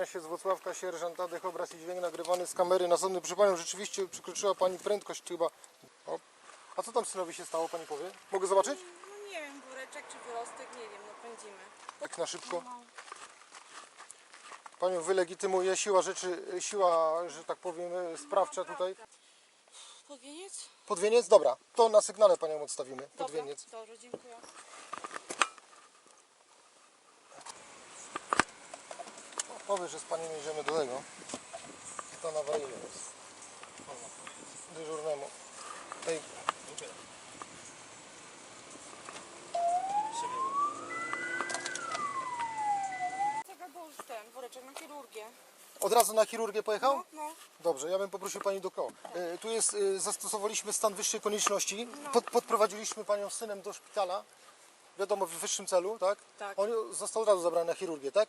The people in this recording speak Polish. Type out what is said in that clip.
Kłania się z Włocławka sierżant Tadek, obraz i dźwięk nagrywany z kamery. Następny przy panią rzeczywiście przekroczyła pani prędkość chyba. O. A co tam synowi się stało, pani powie? Mogę zobaczyć? No nie wiem, bureczek czy wyrostek, nie wiem, no pędzimy. Tak na szybko. Panią wylegitymuje siła rzeczy, siła, że tak powiem, sprawcza tutaj. Podwieniec? Podwieniec? Dobra, to na sygnale panią odstawimy. Dobra, Podwieniec. Dobrze, dziękuję. Powiedz, że z panią jedziemy do tego. To na awaryjny jest. Dyżurnemu. Tej, już ten woreczek na chirurgię. od razu na chirurgię pojechał? No, no. Dobrze, ja bym poprosił Pani do koła. E, Tu jest, e, zastosowaliśmy stan wyższej konieczności. Pod, podprowadziliśmy Panią z synem do szpitala. Wiadomo, w wyższym celu, tak? Tak. On został od razu zabrany na chirurgię, tak?